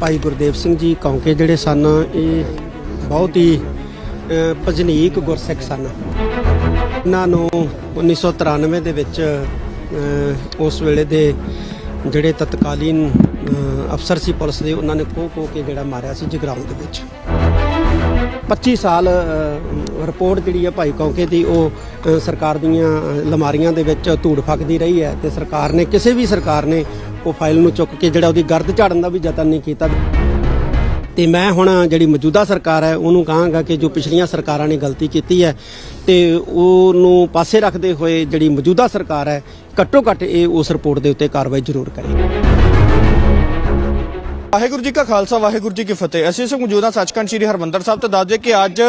ਭਾਈ ਗੁਰਦੇਵ ਸਿੰਘ ਜੀ ਕੌਂਕੇ ਜਿਹੜੇ ਸਨ, ਇਹ ਬਹੁਤ ਹੀ ਭਜਨੀਕ ਗੁਰਸਿੱਖ ਸਨ। ਇਹਨਾਂ ਨੂੰ 1993 ਦੇ ਵਿੱਚ ਉਸ ਵੇਲੇ ਦੇ ਜਿਹੜੇ ਤਤਕਾਲੀਨ ਅਫਸਰ ਸੀ ਪੁਲਿਸ ਦੇ, ਉਹਨਾਂ ਨੇ ਕੋਹ ਕੋਹ ਕੇ ਜਿਹੜਾ ਮਾਰਿਆ ਸੀ ਜਗਰਾਉਂ ਦੇ ਵਿੱਚ। 25 ਸਾਲ ਰਿਪੋਰਟ ਜਿਹੜੀ ਹੈ ਭਾਈ ਕੌਂਕੇ ਦੀ, ਉਹ ਸਰਕਾਰ ਦੀਆਂ ਲਮਾਰੀਆਂ ਦੇ ਵਿੱਚ ਧੂੜ ਫੱਕਦੀ ਰਹੀ ਹੈ ਤੇ ਸਰਕਾਰ ਨੇ, ਕਿਸੇ ਵੀ ਸਰਕਾਰ ਨੇ ਉਹ ਫਾਈਲ ਨੂੰ ਚੁੱਕ ਕੇ ਜਿਹੜਾ ਉਹਦੀ ਗਰਦ ਝਾੜਨ ਦਾ ਵੀ ਯਤਨ ਨਹੀਂ ਕੀਤਾ। ਤੇ ਮੈਂ ਹੁਣ ਜਿਹੜੀ ਮੌਜੂਦਾ ਸਰਕਾਰ ਹੈ, ਉਹਨੂੰ ਕਹਾਂਗਾ ਕਿ ਜੋ ਪਿਛਲੀਆਂ ਸਰਕਾਰਾਂ ਨੇ ਗਲਤੀ ਕੀਤੀ ਹੈ ਤੇ ਉਹਨੂੰ ਪਾਸੇ ਰੱਖਦੇ ਹੋਏ ਜਿਹੜੀ ਮੌਜੂਦਾ ਸਰਕਾਰ ਹੈ, ਘੱਟੋ ਘੱਟ ਇਹ ਉਸ ਰਿਪੋਰਟ ਦੇ ਉੱਤੇ ਕਾਰਵਾਈ ਜ਼ਰੂਰ ਕਰੇ। ਵਾਹਿਗੁਰੂ ਜੀ ਕਾ ਖਾਲਸਾ, ਵਾਹਿਗੁਰੂ ਜੀ ਕੀ ਫਤਿਹ। ਅਸੀਂ ਇਸ ਮੌਜੂਦਾ ਸੱਚਖੰਡ ਸ੍ਰੀ ਹਰਮੰਦਰ ਸਾਹਿਬ ਤੇ ਦੱਸ ਦੇ ਕਿ ਅੱਜ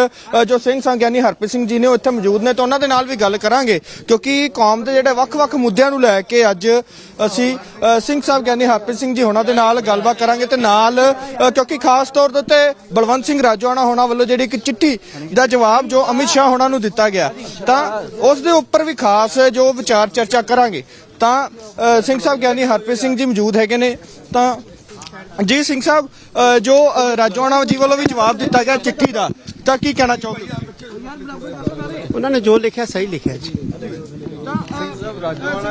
ਜੋ ਸਿੰਘ ਸੰਘ ਗਿਆਨੀ ਹਰਪ੍ਰੀਤ ਸਿੰਘ ਜੀ ਨੇ ਉਹ ਇੱਥੇ ਮੌਜੂਦ ਨੇ ਤੇ ਉਹਨਾਂ ਦੇ ਨਾਲ ਵੀ ਗੱਲ ਕਰਾਂਗੇ ਕਿਉਂਕਿ ਕੌਮ ਦੇ ਜਿਹੜੇ ਵੱਖ-ਵੱਖ ਮੁੱਦਿਆਂ ਨੂੰ ਲੈ ਕੇ ਅੱਜ ਅਸੀਂ ਸਿੰਘ ਸਾਹਿਬ ਗਿਆਨੀ ਹਰਪ੍ਰੀਤ ਸਿੰਘ ਜੀ ਹੋਣਾ ਦੇ ਨਾਲ ਗੱਲਬਾਤ ਕਰਾਂਗੇ ਤੇ ਨਾਲ ਕਿਉਂਕਿ ਖਾਸ ਤੌਰ ਦੇ ਉੱਤੇ ਬਲਵੰਤ ਸਿੰਘ ਰਾਜੋਆਣਾ ਹੋਣਾ ਵੱਲੋਂ ਜਿਹੜੀ ਇੱਕ ਚਿੱਠੀ ਦਾ ਜਵਾਬ ਜੋ ਅਮਿਤ ਸ਼ਾਹ ਹੋਣਾ ਨੂੰ ਦਿੱਤਾ ਗਿਆ, ਤਾਂ ਉਸ ਦੇ ਉੱਪਰ ਵੀ ਖਾਸ ਜੋ ਵਿਚਾਰ ਚਰਚਾ ਕਰਾਂਗੇ। ਤਾਂ ਸਿੰਘ ਸਾਹਿਬ ਗਿਆਨੀ ਹਰਪ੍ਰੀਤ ਸਿੰਘ ਜੀ ਮੌਜੂਦ ਹੈਗੇ ਨੇ, ਤਾਂ ਜੀ ਸਿੰਘ ਸਾਹਿਬ ਅ, ਜੋ ਅ, ਰਾਜੋਆਣਾ ਜੀ ਵੱਲੋਂ ਵੀ ਜਵਾਬ ਦਿੱਤਾ ਗਿਆ ਚਿੱਠੀ ਦਾ ਤਾਂ ਕੀ ਕਹਿਣਾ ਚਾਹੋਗੇ? ਉਹਨਾਂ ਨੇ ਜੋ ਲਿਖਿਆ ਸਹੀ ਲਿਖਿਆ ਜੀ। ਸਿੰਘ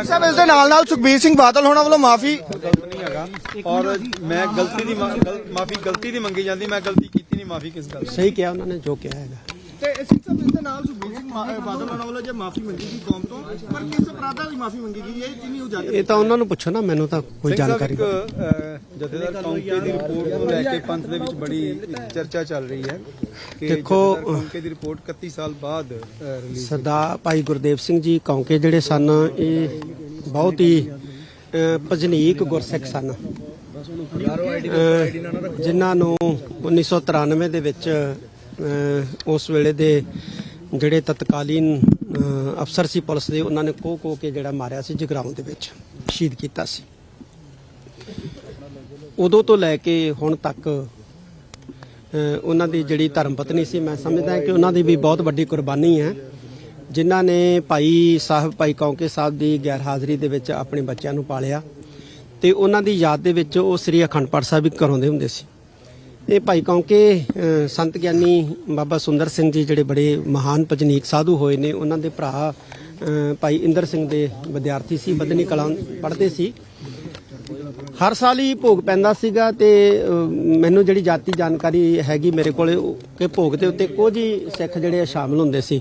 ਸਾਹਿਬ ਇਸ ਦੇ ਨਾਲ ਨਾਲ ਸੁਖਬੀਰ ਸਿੰਘ ਬਾਦਲ ਹੋਣਾ ਵੱਲੋਂ ਮਾਫੀ ਨਹੀਂ ਹੈਗਾ ਔਰ ਮੈਂ ਗਲਤੀ ਦੀ ਮਾਫੀ ਗਲਤੀ ਦੀ ਮੰਗੀ ਜਾਂਦੀ ਮੈਂ ਗਲਤੀ ਕੀਤੀ ਨਹੀਂ ਮਾਫੀ ਕਿਸ ਗੱਲ ਦੀ? ਸਹੀ ਕਿਹਾ ਉਹਨਾਂ ਨੇ ਜੋ ਕਿਹਾ ਹੈਗਾ। ਤੇ ਸਿੰਘ ਸਾਹਿਬ ਇਸ ਦੇ ਨਾਲ ਸੁਖਬੀਰ ਸਿੰਘ ਬਾਦਲ ਵੱਲੋਂ ਜੇ ਮਾਫੀ ਮੰਗੀ ਗਈ ਕੌਮ ਤੋਂ ਪਰ ਕਿਸ ਅਪਰਾਧਾਂ ਦੀ ਮਾਫੀ ਮੰਗੀ ਗਈ ਇਹ ਕਿੰਨੀ ਉਜਾਗਰ ਇਹ ਤਾਂ ਉਹਨਾਂ ਨੂੰ ਪੁੱਛੋ ਨਾ ਮੈਨੂੰ ਤਾਂ ਕੋਈ ਜਾਣਕਾਰੀ ਜਥੇਦਾਰ ਕੌਂਕੇ ਦੀ ਰਿਪੋਰਟ ਨੂੰ ਲੈ ਕੇ ਪੰਥ ਦੇ ਵਿੱਚ ਬੜੀ ਚਰਚਾ ਚੱਲ ਰਹੀ ਹੈ ਕਿ ਦੇਖੋ, ਕੌਂਕੇ ਦੀ ਰਿਪੋਰਟ 31 ਸਾਲ ਬਾਅਦ ਰਿਲੀਜ਼ ਸਰਦਾਰ ਭਾਈ ਗੁਰਦੇਵ ਸਿੰਘ ਜੀ ਕੌਂਕੇ ਜਿਹੜੇ ਸਨ ਇਹ ਬਹੁਤ ਹੀ ਭਜਨੀਕ ਗੁਰਸਿੱਖ ਸਨ। ਜਿਨ੍ਹਾਂ ਨੂੰ 1993 ਦੇ ਵਿੱਚ ਉਸ ਵੇਲੇ ਦੇ ਜਿਹੜੇ ਤਤਕਾਲੀਨ ਅਫਸਰ ਸੀ ਪੁਲਿਸ ਦੇ, ਉਹਨਾਂ ਨੇ ਕੋਹ ਕੋ ਕੇ ਜਿਹੜਾ ਮਾਰਿਆ ਸੀ, ਜਗਰਾਉਂ ਦੇ ਵਿੱਚ ਸ਼ਹੀਦ ਕੀਤਾ ਸੀ। ਉਦੋਂ ਤੋਂ ਲੈ ਕੇ ਹੁਣ ਤੱਕ ਉਹਨਾਂ ਦੀ ਜਿਹੜੀ ਧਰਮ ਪਤਨੀ ਸੀ, ਮੈਂ ਸਮਝਦਾ ਕਿ ਉਹਨਾਂ ਦੀ ਵੀ ਬਹੁਤ ਵੱਡੀ ਕੁਰਬਾਨੀ ਹੈ। ਜਿਨ੍ਹਾਂ ਨੇ ਭਾਈ ਸਾਹਿਬ, ਭਾਈ ਕੌਂਕੇ ਸਾਹਿਬ ਦੀ ਗੈਰ ਹਾਜ਼ਰੀ ਦੇ ਵਿੱਚ ਆਪਣੇ ਬੱਚਿਆਂ ਨੂੰ ਪਾਲਿਆ ਤੇ ਉਹਨਾਂ ਦੀ ਯਾਦ ਦੇ ਵਿੱਚ ਉਹ ਸ੍ਰੀ ਅਖੰਡ ਪਾਠ ਸਾਹਿਬ ਵੀ ਘਰੋਂ ਦੇ ਹੁੰਦੇ ਸੀ। ਇਹ ਭਾਈ ਕੌਂਕੇ ਸੰਤ ਗਿਆਨੀ ਬਾਬਾ ਸੁੰਦਰ ਸਿੰਘ ਜੀ ਜਿਹੜੇ ਬੜੇ ਮਹਾਨ ਭਜਨੀਕ ਸਾਧੂ ਹੋਏ ਨੇ, ਉਹਨਾਂ ਦੇ ਭਰਾ ਭਾਈ ਇੰਦਰ ਸਿੰਘ ਦੇ ਵਿਦਿਆਰਥੀ ਸੀ ਬਦਨੀ ਕਲਾਂ ਪੜ੍ਹਦੇ ਸੀ। ਹਰ ਸਾਲ ਹੀ ਭੋਗ ਪੈਂਦਾ ਸੀਗਾ ਤੇ ਮੈਨੂੰ ਜਿਹੜੀ ਜਾਤੀ ਜਾਣਕਾਰੀ ਹੈਗੀ ਮੇਰੇ ਕੋਲੇ ਕਿ ਭੋਗ ਦੇ ਉੱਤੇ ਕੁਝ ਹੀ ਸਿੱਖ ਜਿਹੜੇ ਆ ਸ਼ਾਮਲ ਹੁੰਦੇ ਸੀ।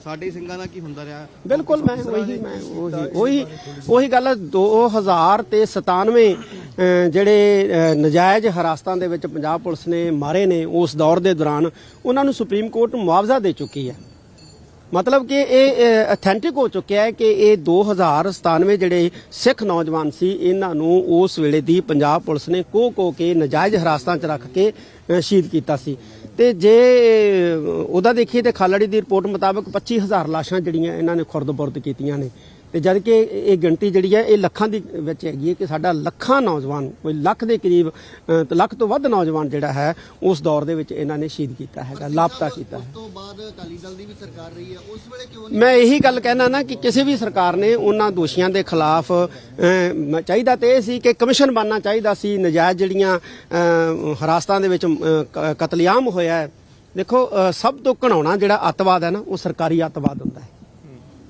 ਸਾਡੇ ਸਿੰਘਾਂ ਦਾ ਕੀ ਹੁੰਦਾ ਰਿਹਾ? ਬਿਲਕੁਲ ਮੈਂ ਉਹੀ ਮੈਂ ਉਹੀ ਉਹੀ ਉਹੀ ਗੱਲ ਹੈ, 2000 ਤੇ 97 ਅਹ, ਜਿਹੜੇ ਅਹ, ਨਜਾਇਜ਼ ਹਰਾਸਤਾਂ ਦੇ ਵਿੱਚ ਪੰਜਾਬ ਪੁਲਿਸ ਨੇ ਮਾਰੇ ਨੇ ਉਸ ਦੌਰ ਦੇ ਦੌਰਾਨ ਉਹਨਾਂ ਨੂੰ ਸੁਪਰੀਮ ਕੋਰਟ ਮੁਆਵਜ਼ਾ ਦੇ ਚੁੱਕੀ ਹੈ। ਮਤਲਬ ਕਿ ਇਹ ਅਥੈਂਟਿਕ ਹੋ ਚੁੱਕਿਆ ਹੈ ਕਿ ਇਹ 2097 ਜਿਹੜੇ ਸਿੱਖ ਨੌਜਵਾਨ ਸੀ, ਇਹਨਾਂ ਨੂੰ ਉਸ ਵੇਲੇ ਦੀ ਪੰਜਾਬ ਪੁਲਿਸ ਨੇ ਕੋ ਕੋ ਕੇ ਨਜਾਇਜ਼ ਹਰਾਸਤਾਂ 'ਚ ਰੱਖ ਕੇ ਸ਼ਹੀਦ ਕੀਤਾ ਸੀ। ਤੇ ਜੇ ਉਹਦਾ ਦੇਖੀਏ ਤੇ ਖਾਲੜੀ ਦੀ ਰਿਪੋਰਟ ਮੁਤਾਬਕ 25000 ਲਾਸ਼ਾਂ ਜਿਹੜੀਆਂ ਇਹਨਾਂ ਨੇ ਖੁਰਦ-ਬੁਰਦ ਕੀਤੀਆਂ ਨੇ। ਤੇ ਜਦ ਕਿ ਇਹ ਗਿਣਤੀ ਜਿਹੜੀ ਹੈ ਇਹ ਲੱਖਾਂ ਦੀ ਵਿੱਚ ਹੈਗੀ ਹੈ ਕਿ ਸਾਡਾ ਲੱਖਾਂ ਨੌਜਵਾਨ ਕੋਈ ਲੱਖ ਦੇ ਕਰੀਬ ਤੇ ਲੱਖ ਤੋਂ ਵੱਧ ਨੌਜਵਾਨ ਜਿਹੜਾ ਹੈ ਉਸ ਦੌਰ ਦੇ ਵਿੱਚ ਇਹਨਾਂ ਨੇ ਸ਼ਹੀਦ ਕੀਤਾ ਹੈਗਾ ਲਾਪਤਾ ਕੀਤਾ ਹੈ। ਉਸ ਤੋਂ ਬਾਅਦ ਅਕਾਲੀ ਦਲ ਦੀ ਵੀ ਸਰਕਾਰ ਰਹੀ ਹੈ ਉਸ ਵੇਲੇ ਕਿਉਂ ਨਹੀਂ ਮੈਂ ਇਹੀ ਗੱਲ ਕਹਿਣਾ ਨਾ ਕਿ ਕਿਸੇ ਵੀ ਸਰਕਾਰ ਨੇ ਉਹਨਾਂ ਦੋਸ਼ੀਆਂ ਦੇ ਖਿਲਾਫ ਚਾਹੀਦਾ ਤੇ ਇਹ ਸੀ ਕਿ ਕਮਿਸ਼ਨ ਬਣਨਾ ਚਾਹੀਦਾ ਸੀ ਨਜਾਇਜ਼ ਜਿਹੜੀਆਂ ਹਰਾਸਤਾਂ ਦੇ ਵਿੱਚ ਕਤਲੇਆਮ ਹੋਇਆ ਹੈ। ਦੇਖੋ ਸਭ ਤੋਂ ਘਣਾਉਣਾ ਜਿਹੜਾ ਅੱਤਵਾਦ ਹੈ ਨਾ ਉਹ ਸਰਕਾਰੀ ਅੱਤਵਾਦ ਹੁੰਦਾ ਹੈ।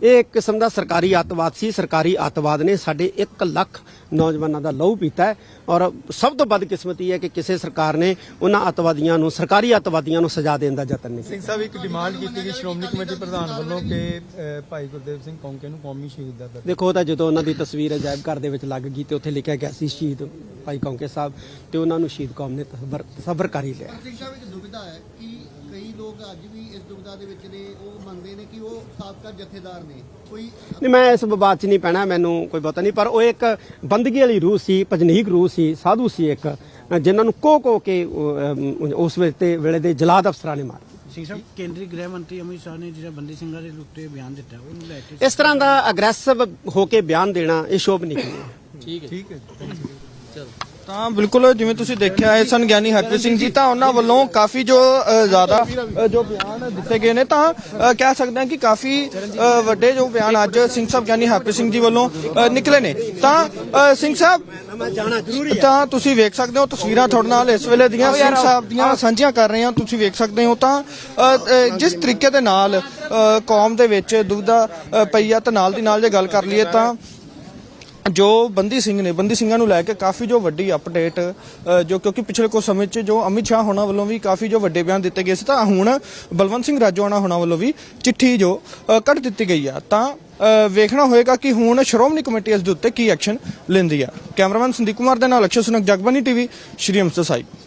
ਇਹ ਇੱਕ ਕਿਸਮ ਦਾ ਸਰਕਾਰੀ ਅੱਤਵਾਦ ਸੀ। ਸਰਕਾਰੀ ਅੱਤਵਾਦ ਨੇ ਸਾਡੇ 1 ਲੱਖ ਨੌਜਵਾਨਾਂ ਦਾ ਲਹੂ ਪੀਤਾ ਹੈ ਔਰ ਸਭ ਤੋਂ ਬਦਕਿਸਮਤੀ ਹੈ ਕਿ ਕਿਸੇ ਸਰਕਾਰ ਨੇ ਉਹਨਾਂ ਅੱਤਵਾਦੀਆਂ ਨੂੰ ਸਰਕਾਰੀ ਅੱਤਵਾਦੀਆਂ ਨੂੰ ਸਜ਼ਾ ਦੇਣ ਦਾ ਯਤਨ ਨਹੀਂ ਸਿੰਘ ਸਾਹਿਬ ਇੱਕ ਡਿਮਾਂਡ ਕੀਤੀ ਗਈ ਸ਼੍ਰੋਮਣੀ ਕਮੇਟੀ ਪ੍ਰਧਾਨ ਵੱਲੋਂ ਕਿ ਭਾਈ ਗੁਰਦੇਵ ਸਿੰਘ ਕੌਂਕੇ ਨੂੰ ਕੌਮੀ ਸ਼ਹੀਦ ਦਾ ਦਰਜਾ ਦੇਖੋ ਤਾਂ ਜਦੋਂ ਉਹਨਾਂ ਦੀ ਤਸਵੀਰ ਅਜਾਇਬ ਘਰ ਦੇ ਵਿੱਚ ਲੱਗ ਗਈ ਤੇ ਉੱਥੇ ਲਿਖਿਆ ਗਿਆ ਸੀ ਸ਼ਹੀਦ। ਭਾਈ ਕੌਂਕੇ ਸਾਹਿਬ ਤੇ ਉਹਨਾਂ ਨੂੰ ਸ਼ਹੀਦ ਕੌਮ ਨੇ ਤਸਵਰ ਸਬਰ ਕਰ ਹੀ ਲਿਆ। ਸਿੰਘ ਸਾਹਿਬ ਇੱਕ ਦੁਬਿਧਾ ਹੈ ਕਿ ਕਈ ਲੋਕ ਅੱਜ ਵੀ ਇਸ ਦੁਬਿਧਾ ਦੇ ਵਿੱਚ ਨੇ ਉਹ ਮੰਨਦੇ ਨੇ ਕਿ ਉਹ ਸਾਬਕਾ ਜਥੇਦਾਰ ਨੇ। ਕੋਈ ਨਹੀਂ ਮੈਂ ਇਸ ਵਿਵਾਦ 'ਚ ਨਹੀਂ ਪੈਣਾ ਮੈਨੂੰ ਕੋਈ ਪਤਾ ਨਹੀਂ ਪਰ ਉਹ ਇੱਕ ਬੰਦਗੀ ਵਾਲੀ ਰੂਹ ਸੀ ਭਜਨੀਕ ਰੂਹ ਸੀ ਸਾਧੂ ਸੀ ਇੱਕ ਜਿਨ੍ਹਾਂ ਨੂੰ ਕੋ ਕੋ ਕੇ ਉਸ ਵੇਲੇ ਤੇ ਵੇਲੇ ਦੇ ਜਲਾਦ ਅਫਸਰਾਂ ਨੇ ਮਾਰ ਸਿੰਘ ਸਾਹਿਬ ਕੇਂਦਰੀ ਗ੍ਰਹਿ ਮੰਤਰੀ ਅਮਿਤ ਸ਼ਾਹ ਨੇ ਜਿਹੜਾ ਬੰਦੀ ਸਿੰਘਾਂ ਦੇ ਲੁੱਟੇ ਬਿਆਨ ਦਿੱਤਾ ਉਹਨੂੰ ਲੈ ਕੇ ਇਸ ਤਰ੍ਹਾਂ ਦਾ ਅਗਰੈਸਿਵ ਹੋ ਕੇ ਬਿਆਨ ਦੇਣਾ ਇਹ ਸ਼ੋਭ ਨਹੀਂ ਹੈ। ਠੀਕ ਹੈ ਤਾਂ ਬਿਲਕੁਲ ਜਿਵੇਂ ਤੁਸੀਂ ਦੇਖਿਆ ਹੈ ਸਨ ਗਿਆਨੀ ਹਰਪ੍ਰੀਤ ਸਿੰਘ ਜੀ, ਤਾਂ ਉਹਨਾਂ ਵੱਲੋਂ ਕਾਫੀ ਜੋ ਜ਼ਿਆਦਾ ਜੋ ਬਿਆਨ ਦਿੱਤੇ ਗਏ ਨੇ, ਤਾਂ ਕਹਿ ਸਕਦੇ ਹਾਂ ਕਿ ਕਾਫੀ ਵੱਡੇ ਜੋ ਬਿਆਨ ਅੱਜ ਸਿੰਘ ਸਾਹਿਬ ਗਿਆਨੀ ਹਰਪ੍ਰੀਤ ਸਿੰਘ ਜੀ ਵੱਲੋਂ ਨਿਕਲੇ ਨੇ। ਤਾਂ ਸਿੰਘ ਸਾਹਿਬ, ਤਾਂ ਤੁਸੀਂ ਵੇਖ ਸਕਦੇ ਹੋ ਤਸਵੀਰਾਂ ਤੁਹਾਡੇ ਨਾਲ ਇਸ ਵੇਲੇ ਦੀਆਂ, ਸਿੰਘ ਸਾਹਿਬ ਦੀਆਂ ਸਾਂਝੀਆਂ ਕਰ ਰਹੇ ਹਾਂ, ਤੁਸੀਂ ਵੇਖ ਸਕਦੇ ਹੋ ਤਾਂ ਜਿਸ ਤਰੀਕੇ ਦੇ ਨਾਲ ਕੌਮ ਦੇ ਵਿੱਚ ਦੁਬਿਧਾ ਪਈ ਆ, ਤਾਂ ਨਾਲ ਦੀ ਨਾਲ ਜੇ ਗੱਲ ਕਰ ਲਈਏ ਤਾਂ ਜੋ ਬੰਦੀ ਸਿੰਘ ਨੇ, ਬੰਦੀ ਸਿੰਘਾਂ ਨੂੰ ਲੈ ਕੇ ਕਾਫੀ ਜੋ ਵੱਡੀ ਅਪਡੇਟ ਜੋ ਕਿਉਂਕਿ ਪਿਛਲੇ ਕੁਝ ਸਮੇਂ 'ਚ ਜੋ ਅਮਿਤ ਸ਼ਾਹ ਹੋਣਾ ਵੱਲੋਂ ਵੀ ਕਾਫੀ ਜੋ ਵੱਡੇ ਬਿਆਨ ਦਿੱਤੇ ਗਏ ਸੀ, ਤਾਂ ਹੁਣ ਬਲਵੰਤ ਸਿੰਘ ਰਾਜੋਆਣਾ ਹੋਣਾ ਵੱਲੋਂ ਵੀ ਚਿੱਠੀ ਜੋ ਕੱਢ ਦਿੱਤੀ ਗਈ ਆ। ਤਾਂ ਵੇਖਣਾ ਹੋਏਗਾ ਕਿ ਹੁਣ ਸ਼੍ਰੋਮਣੀ ਕਮੇਟੀ ਇਸ ਦੇ ਉੱਤੇ ਕੀ ਐਕਸ਼ਨ ਲੈਂਦੀ ਆ। ਕੈਮਰਾਮੈਨ ਸੰਦੀਪ ਕੁਮਾਰ ਦੇ ਨਾਲ ਅਕਸ਼ਰ ਸੁਨਕ ਜਗਬਾਨੀ ਟੀਵੀ, ਸ਼੍ਰੀ ਅੰਮ੍ਰਿਤਸਰ ਸਾਹਿਬ।